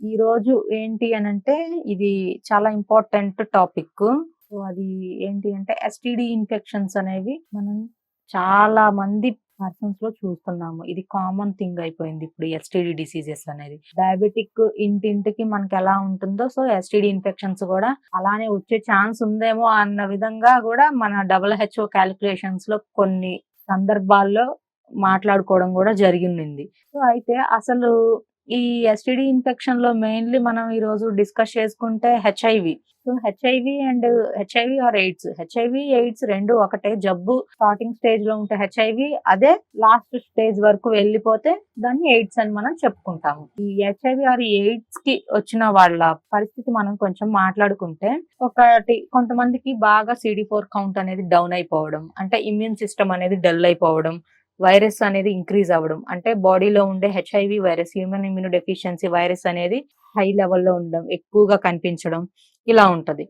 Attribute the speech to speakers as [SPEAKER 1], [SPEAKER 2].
[SPEAKER 1] ఈ రోజు ఏంటి అని అంటే ఇది చాలా ఇంపార్టెంట్ టాపిక్. సో అది ఏంటి అంటే ఎస్టిడి ఇన్ఫెక్షన్స్ అనేవి మనం చాలా మంది పర్సన్స్లో చూస్తున్నాము. ఇది కామన్ థింగ్ అయిపోయింది ఇప్పుడు ఎస్టిడి డిసీజెస్ అనేది. డయాబెటిక్ ఇంటింటికి మనకి ఎలా ఉంటుందో సో ఎస్టిడి ఇన్ఫెక్షన్స్ కూడా అలానే వచ్చే ఛాన్స్ ఉందేమో అన్న విధంగా కూడా మన డబుల్ హెచ్ఓ క్యాలిక్యులేషన్స్లో కొన్ని సందర్భాల్లో మాట్లాడుకోవడం కూడా జరిగింది. సో అయితే అసలు ఈ ఎస్టిడి ఇన్ఫెక్షన్లో మెయిన్లీ మనం ఈ రోజు డిస్కస్ చేసుకుంటే HIV so HIV and HIV or AIDS HIV AIDS రెండు ఒకటే. జబ్బు స్టార్టింగ్ స్టేజ్లో ఉంటే హెచ్ఐవి అదే లాస్ట్ స్టేజ్ వరకు వెళ్ళిపోతే దాన్ని ఎయిడ్స్ అని మనం చెప్పుకుంటాము. ఈ హెచ్ఐవి ఆర్ ఎయిడ్స్కి వచ్చిన వాళ్ళ పరిస్థితి మనం కొంచెం మాట్లాడుకుంటే ఒకటి కొంతమందికి బాగా సిడి ఫోర్ కౌంట్ అనేది డౌన్ అయిపోవడం అంటే ఇమ్యూన్ సిస్టమ్ అనేది డల్ అయిపోవడం వైరస్ అనేది ఇంక్రీజ్ అవ్వడం. అంటే బాడీలో ఉండే HIV virus human immuno deficiency virus అనేది హై లెవెల్లో ఉండడం ఎక్కువగా కనిపించడం ఇలా ఉంటది.